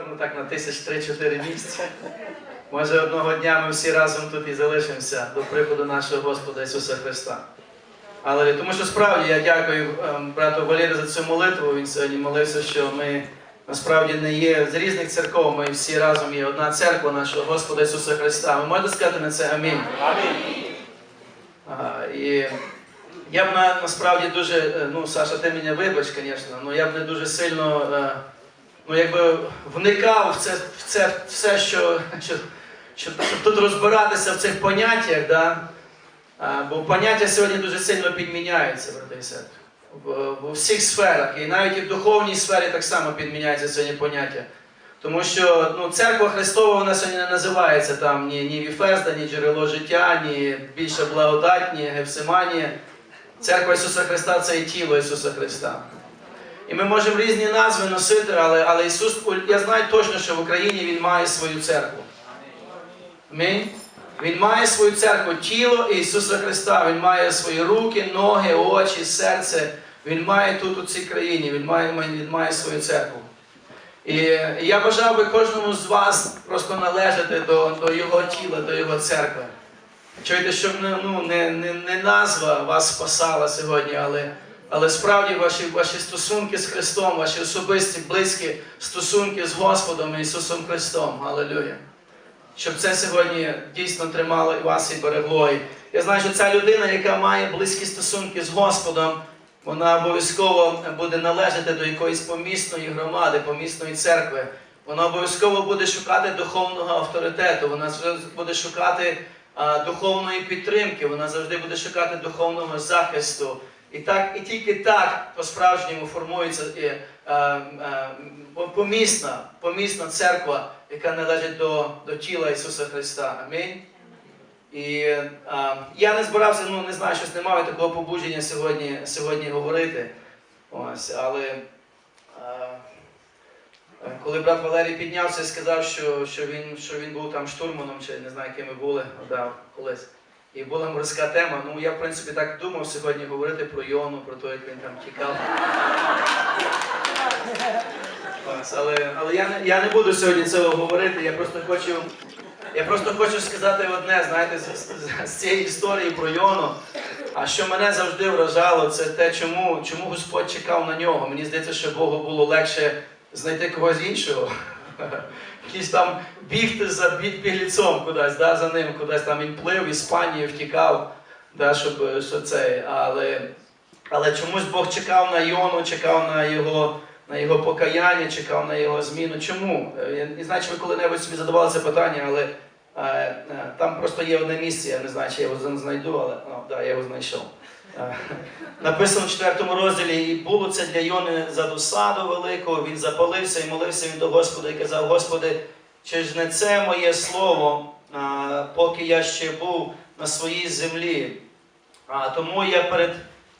сторону, так на тисяч три-чотири місця. Може, одного дня ми всі разом тут і залишимося до приходу нашого Господа Ісуса Христа. Але тому що справді я дякую ем, брату Валері за цю молитву. Він сьогодні молився, що ми насправді не є з різних церков, ми всі разом є одна церква нашого Господа Ісуса Христа. Ви можете сказати на це амінь? Ага, і я б насправді дуже, е, ну, Саша, ти мене вибач, звісно, але я б не дуже сильно е, ну, якби вникав в це, в це все, що, що, щоб, тут розбиратися в цих поняттях. Да? А, бо поняття сьогодні дуже сильно підміняються, брати і сестри. В, всіх сферах. І навіть і в духовній сфері так само підміняється сьогодні поняття. Тому що ну, церква Христова вона сьогодні не називається там ні, ні Віфезда, ні джерело життя, ні більша благодать, ні. Церква Ісуса Христа це і тіло Ісуса Христа. І ми можемо різні назви носити, але, але Ісус, я знаю точно, що в Україні Він має свою церкву. Амінь. Він має свою церкву, тіло Ісуса Христа. Він має свої руки, ноги, очі, серце. Він має тут у цій країні, Він має, він має свою церкву. І я бажав би кожному з вас просто належати до, до Його тіла, до Його церкви. Чуєте, щоб ну, не, не, не назва вас спасала сьогодні, але, але справді ваші, ваші стосунки з Христом, ваші особисті, близькі стосунки з Господом Ісусом Христом. Аллилуйя. Щоб це сьогодні дійсно тримало і вас і берегло. І я знаю, що ця людина, яка має близькі стосунки з Господом, вона обов'язково буде належати до якоїсь помісної громади, помісної церкви. Вона обов'язково буде шукати духовного авторитету, вона буде шукати а, духовної підтримки, вона завжди буде шукати духовного захисту. І так, і тільки так по-справжньому формується і, а, а, помісна, помісна церква, яка належить до, до тіла Ісуса Христа. Амінь. І а, я не збирався, ну не знаю, щось не маю такого побудження сьогодні, сьогодні говорити. Ось, але е, коли брат Валерій піднявся і сказав, що, що, він, що він був там штурманом, чи не знаю, ким ми були да, колись. І була морська тема. Ну я в принципі так думав сьогодні говорити про Йону, про те, як він там тікав. Але але я, не, я не буду сьогодні цього говорити, я просто хочу. Я просто хочу сказати одне, знаєте, з, з, з цієї історії про Йону. А що мене завжди вражало, це те, чому, чому Господь чекав на нього. Мені здається, що Богу було легше знайти когось іншого. Якийсь там бігти за біг- бігліцом кудись, да, за ним, кудись там він плив, в Іспанію втікав, да, щоб що це. Але, але чомусь Бог чекав на Йону, чекав на його, на його покаяння, чекав на його зміну. Чому? Е, Я не знаю, чи ви коли-небудь собі задавали це питання, але е, е, там просто є одне місце, я не знаю, чи я його знайду, але о, да, я його знайшов. Написано в 4 розділі, і було це для Йони за досаду великого, він запалився і молився він до Господа і казав, Господи, чи ж не це моє слово, поки я ще був на своїй землі? А, тому я перед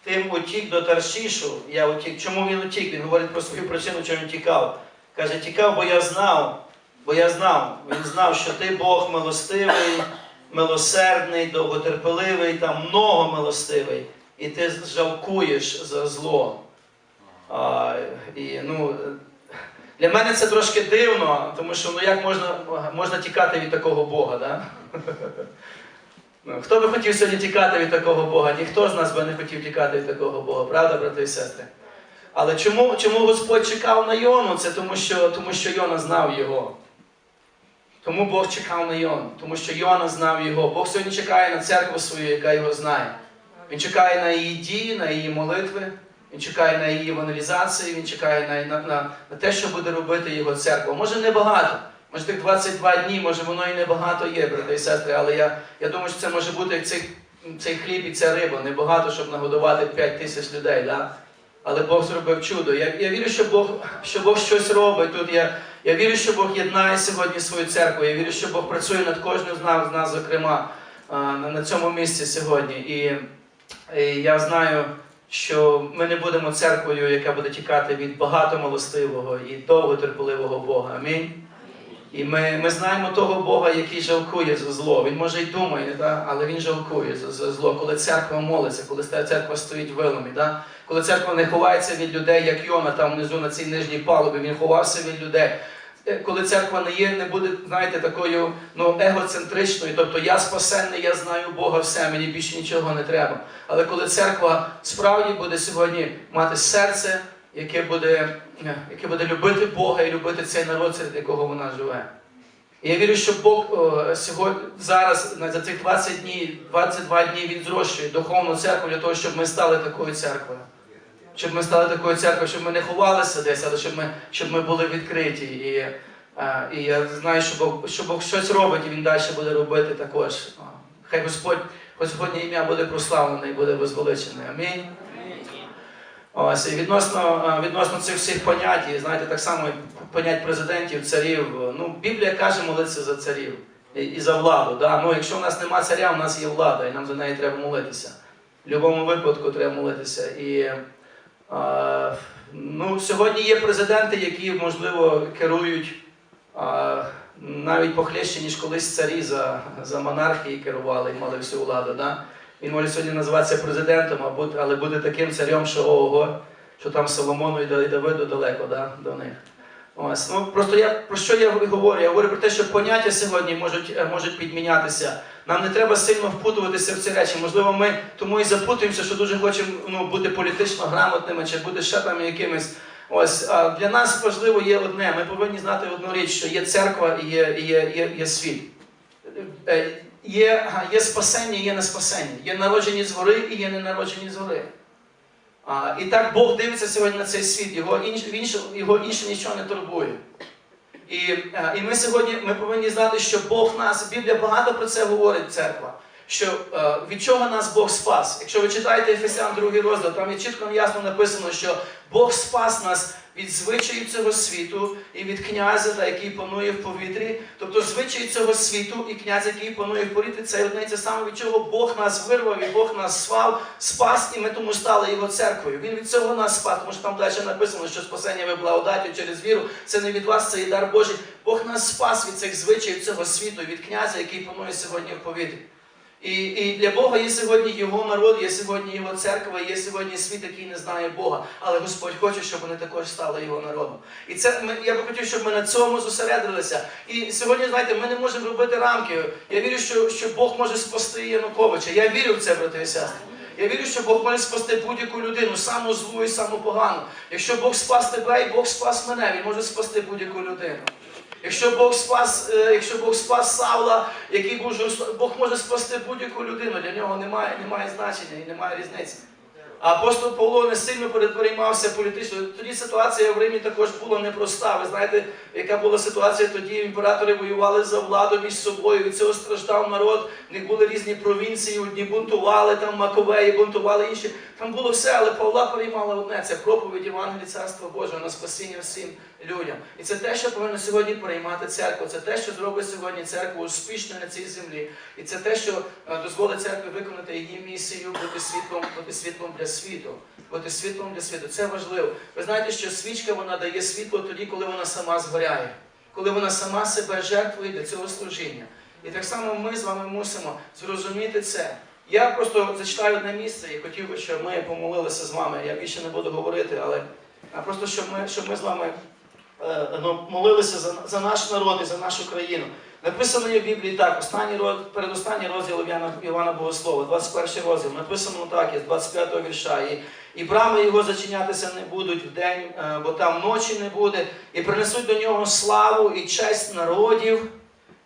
тим утік до Таршішу, я утік. Чому він утік? Він говорить про свою причину, чому він тікав. Каже, тікав, бо я знав, бо я знав, він знав, що ти Бог милостивий, милосердний, довготерпеливий та многомилостивий, і ти жалкуєш за зло. А, і, ну, для мене це трошки дивно, тому що ну, як можна, можна тікати від такого Бога? Да? Ну, хто би хотів сьогодні тікати від такого Бога? Ніхто з нас би не хотів тікати від такого Бога, правда, брати і сестри? Але чому, чому Господь чекав на Йону? Це тому що, тому що Йона знав його. Тому Бог чекав на Йону, тому що Йона знав його. Бог сьогодні чекає на церкву свою, яка його знає. Він чекає на її дії, на її молитви, він чекає на її евангелізацію, він чекає на, на, на, на те, що буде робити його церква. Може небагато, може тих 22 дні, може воно і небагато є, брати і сестри, але я, я думаю, що це може бути як цей, цей хліб і ця риба. Небагато, щоб нагодувати 5 тисяч людей. Да? Але Бог зробив чудо. Я, я вірю, що Бог, що Бог щось робить тут. Я, я вірю, що Бог єднає сьогодні свою церкву. Я вірю, що Бог працює над кожним з нас, з нас зокрема, на, на цьому місці сьогодні. І, я знаю, що ми не будемо церквою, яка буде тікати від багатомилостивого і довготерпеливого Бога. Амінь. І ми, ми знаємо того Бога, який жалкує за зло. Він може й думає, да? але він жалкує за, зло. Коли церква молиться, коли церква стоїть виломі, да? коли церква не ховається від людей, як Йона там внизу на цій нижній палубі, він ховався від людей. Е, коли церква не є, не буде, знаєте, такою ну, егоцентричною, тобто я спасенний, я знаю Бога все, мені більше нічого не треба. Але коли церква справді буде сьогодні мати серце, яке буде, е, яке буде любити Бога і любити цей народ, серед якого вона живе. І я вірю, що Бог о, сьогодні зараз за цих 20 днів, 22 дні він зрощує духовну церкву для того, щоб ми стали такою церквою. Щоб ми стали такою церквою, щоб ми не ховалися десь, але щоб ми, щоб ми були відкриті. І, е, і я знаю, що Бог, що Бог щось робить, і Він далі буде робити також. Хай Господь, Господнє ім'я буде прославлене і буде возвеличене. Амінь. Ось, і відносно, е, відносно цих всіх понять, знаєте, так само понять президентів, царів. Ну, Біблія каже молитися за царів і, і за владу. Да? Ну, якщо в нас нема царя, у нас є влада, і нам за неї треба молитися. В будь-якому випадку треба молитися. І ну, сьогодні є президенти, які, можливо, керують навіть похлеще, ніж колись царі за, за монархії керували і мали всю владу. Да? Він може сьогодні називатися президентом, але буде таким царем, що ого, що там Соломону і Давиду далеко да, до них. Ось. Ну, просто я про що я говорю? Я говорю про те, що поняття сьогодні можуть, е, можуть підмінятися. Нам не треба сильно впутуватися в ці речі. Можливо, ми тому і запутуємося, що дуже хочемо ну, бути політично грамотними чи бути ще там якимись. Ось а для нас важливо є одне. Ми повинні знати одну річ, що є церква і є, є, є, є світ. Е, Є, є спасення, є не спасення. Є народжені згори і є не народжені згори. А, і так Бог дивиться сьогодні на цей світ, його інше, його інше нічого не турбує. І, е, і ми сьогодні ми повинні знати, що Бог нас, Біблія багато про це говорить, церква. Що е, від чого нас Бог спас? Якщо ви читаєте Ефесян 2 розділ, там є чітко ясно написано, що Бог спас нас від звичаїв цього світу і від князя, та, який панує в повітрі. Тобто звичаї цього світу і князь, який панує в повітрі, це одне і те саме, від чого Бог нас вирвав, і Бог нас спав, спас, і ми тому стали його церквою. Він від цього нас спас, тому що там далі написано, що спасення ви благодаттю через віру. Це не від вас, це і дар Божий. Бог нас спас від цих звичаїв цього світу, від князя, який панує сьогодні в повітрі. І, і для Бога є сьогодні його народ, є сьогодні його церква, є сьогодні світ, який не знає Бога. Але Господь хоче, щоб вони також стали його народом. І це ми, я би хотів, щоб ми на цьому зосередилися. І сьогодні, знаєте, ми не можемо робити рамки. Я вірю, що, що Бог може спасти Януковича. Я вірю в це, брати і сестри. Я вірю, що Бог може спасти будь-яку людину, саму злу і саму погану. Якщо Бог спас тебе і Бог спас мене, Він може спасти будь-яку людину. Якщо Бог спас, е, якщо Бог спас Савла, який був жорстокий, Бог може спасти будь-яку людину. Для нього немає, немає значення і немає різниці. Апостол Павло не сильно переймався політично. Тоді ситуація в Римі також була непроста. Ви знаєте, яка була ситуація тоді? Імператори воювали за владу між собою. Від цього страждав народ. В них були різні провінції, одні бунтували, там Маковеї бунтували інші. Там було все, але Павла переймала одне це проповідь Євангелії Царства Божого на спасіння всім людям. І це те, що повинно сьогодні переймати церкву. Це те, що зробить сьогодні церкву успішною на цій землі. І це те, що е, дозволить церкві виконати її місію, бути світлом, бути світлом для світу. Бути світлом для світу. Це важливо. Ви знаєте, що свічка вона дає світло тоді, коли вона сама згоряє, коли вона сама себе жертвує для цього служіння. І так само ми з вами мусимо зрозуміти це. Я просто зачитаю одне місце і хотів би, щоб ми помолилися з вами. Я більше не буду говорити, але просто щоб ми, щоб ми з вами ну, молилися за, за наш народ і за нашу країну. Написано є в Біблії так, останній передостанній розділ Івана, Івана Богослова, 21 розділ, написано так, є з 25 го вірша. І, і брами його зачинятися не будуть вдень, е, бо там ночі не буде, і принесуть до нього славу і честь народів.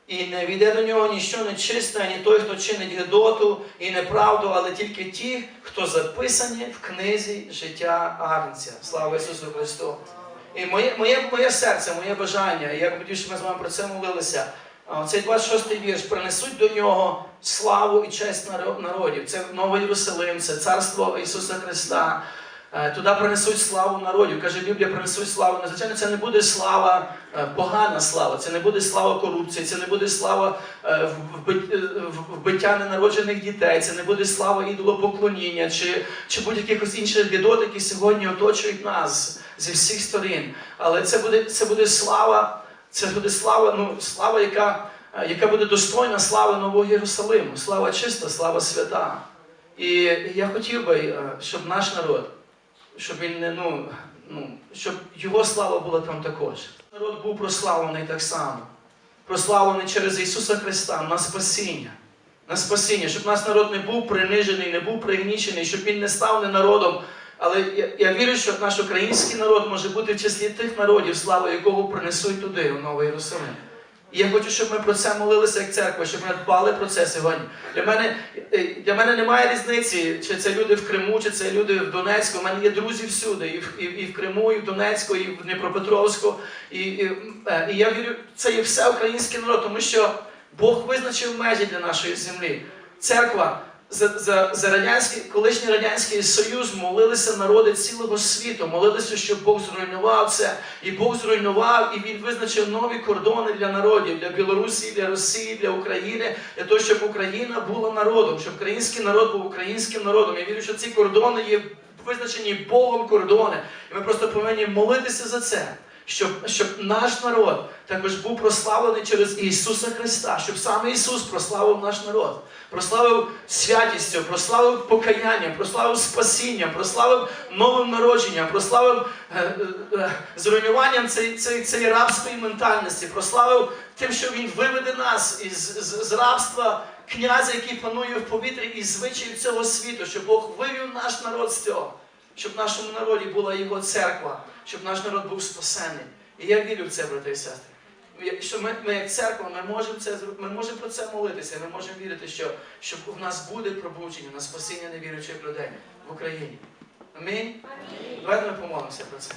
І не війде до нього ніщо нечисте, ані той, хто чинить гидоту і неправду, але тільки ті, хто записані в книзі життя Агнця. Слава Ісусу Христу! І моє, моє, моє серце, моє бажання, я хотів, щоб ми з вами про це молилися. Цей 26-й вірш принесуть до нього славу і честь наро- народів. Це Новий Єрусалим, це царство Ісуса Христа. Е, Туди принесуть славу народів. Каже Біблія, принесуть славу. Ну, Звичайно, це не буде слава, е, погана слава, це не буде слава корупції, це не буде слава е, вбиття ненароджених дітей, це не буде слава ідолопоклоніння чи, чи будь-якихось інших бідот, які сьогодні оточують нас зі всіх сторін. Але це буде, це буде слава, це буде слава, ну, слава, яка, е, яка буде достойна слави Нового Єрусалиму. Слава чиста, слава свята. І я хотів би, е, щоб наш народ, щоб він не ну, ну, щоб його слава була там також. народ був прославлений так само. Прославлений через Ісуса Христа на спасіння. На спасіння, щоб наш народ не був принижений, не був пригнічений, щоб він не став не народом. Але я, я вірю, що наш український народ може бути в числі тих народів, славу якого принесуть туди, у Новий Єрусалим. І я хочу, щоб ми про це молилися як церква, щоб ми дбали про це сьогодні. Для мене, е, для мене немає різниці, чи це люди в Криму, чи це люди в Донецьку. У мене є друзі всюди, і в, і, і в Криму, і в Донецьку, і в Дніпропетровську. І, і, е, і я вірю, це є все український народ, тому що Бог визначив межі для нашої землі. Церква за, за, за радянський, колишній радянський союз молилися народи цілого світу, молилися, щоб Бог зруйнував це, і Бог зруйнував, і він визначив нові кордони для народів, для Білорусі, для Росії, для України, для того, щоб Україна була народом, щоб український народ був українським народом. Я вірю, що ці кордони є визначені Богом кордони. І ми просто повинні молитися за це. Щоб, щоб наш народ також був прославлений через Ісуса Христа, щоб саме Ісус прославив наш народ, прославив святістю, прославив покаянням, прославив спасінням, прославив новим народженням, прославив е, е, е, зруйнуванням цієї, цієї, цієї рабської ментальності, прославив тим, що Він виведе нас із, з, з рабства князя, який панує в повітрі, і звичаїв цього світу, щоб Бог вивів наш народ з цього, щоб в нашому народі була Його церква, щоб наш народ був спасений. І я вірю в це, брати і сестри. Що ми, ми як церква, ми можемо це ми можемо про це молитися. Ми можемо вірити, що, що в нас буде пробудження на спасіння невіруючих людей в Україні. Амінь. Давайте ми помолимося про це.